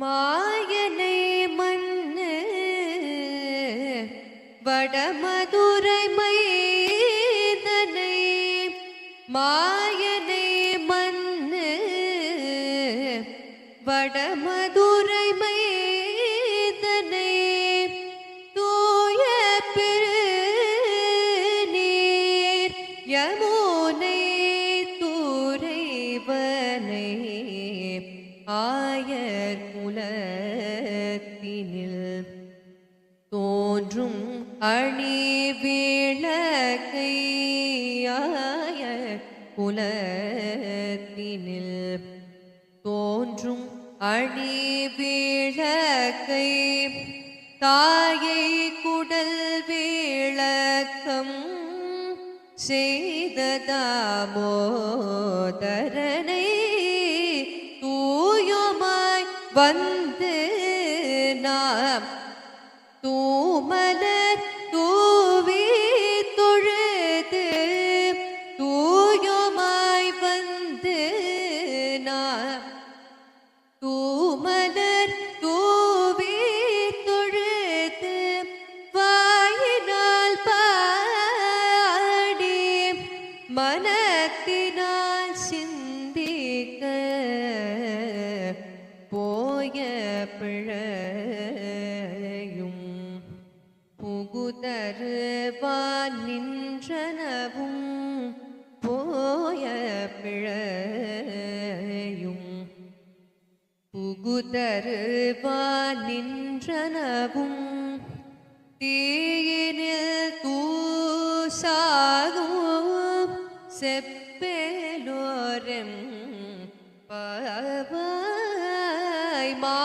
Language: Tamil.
மாயனை மண்ணு வடமதுரை மைதனை. மாயனை மண்ணு வடமதுரை மைதனை. தூய பெரு நீர் யமு குலத்தினில் தோன்றும் அணி விளக்கையாய குலத்தினில் தோன்றும் அணி விளக்கை தாயை குடல் விளக்கம் செய்ததாமோதரனை தூயுமாய் வந்து நாம் தூமலர் தூவி தொழுது தூயுமாய் வந்து நாம் தூமலர் தூவி தொழுது வாயினால் பாடி மனத்தினால் பிழையும் புகுதருவான் நின்றனவும் போய பிழையும் புகுதருவான் நின்றனவும் தீயினில் தூசாகும் செப்பேலோரம் பாவாய் மா